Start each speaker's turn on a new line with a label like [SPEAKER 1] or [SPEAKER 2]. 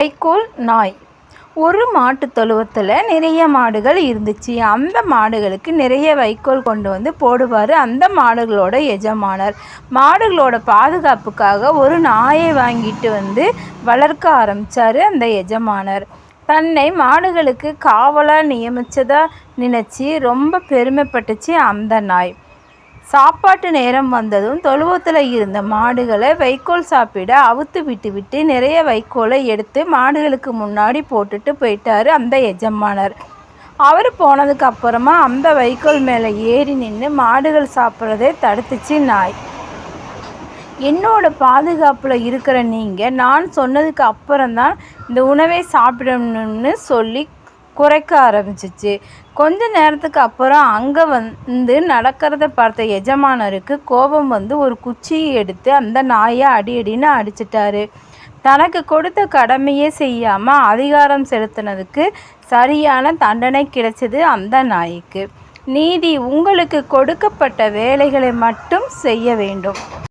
[SPEAKER 1] வைக்கோல் நாய். ஒரு மாட்டு தொழுவத்தில் நிறைய மாடுகள் இருந்துச்சு. அந்த மாடுகளுக்கு நிறைய வைக்கோல் கொண்டு வந்து போடுவார். அந்த மாடுகளோட எஜமானர். மாடுகளோட பாதுகாப்புக்காக ஒரு நாயை வாங்கிட்டு வந்து வளர்க்க ஆரம்பித்தார் அந்த எஜமானர். தன்னை மாடுகளுக்கு காவலாக நியமித்ததாக நினச்சி ரொம்ப பெருமைப்பட்டுச்சு அந்த நாய். சாப்பாட்டு நேரம் வந்ததும் தொழுவத்தில் இருந்த மாடுகளை வைக்கோல் சாப்பிட அவுத்து விட்டு விட்டு நிறைய வைக்கோலை எடுத்து மாடுகளுக்கு முன்னாடி போட்டுட்டு போயிட்டாரு அந்த எஜமானர். அவர் போனதுக்கு அப்புறமா அந்த வைக்கோல் மேலே ஏறி நின்று மாடுகள் சாப்பிட்றதே தடுத்துச்சு நாய். என்னோட பாதுகாப்பில் இருக்கிற நீங்கள் நான் சொன்னதுக்கு அப்புறம்தான் இந்த உணவை சாப்பிடணும்னு சொல்லி குறைக்க ஆரம்பிச்சிச்சு. கொஞ்ச நேரத்துக்கு அப்புறம் அங்கே வந்து நடக்கிறத பார்த்த எஜமானருக்கு கோபம் வந்து ஒரு குச்சியை எடுத்து அந்த நாயை அடி அடின்னு அடிச்சிட்டாரு. தனக்கு கொடுத்த கடமையே செய்யாமல் அதிகாரம் செலுத்தினதுக்கு சரியான தண்டனை கிடைச்சது அந்த நாய்க்கு. நீதி உங்களுக்கு கொடுக்கப்பட்ட வேலைகளை மட்டும் செய்ய வேண்டும்.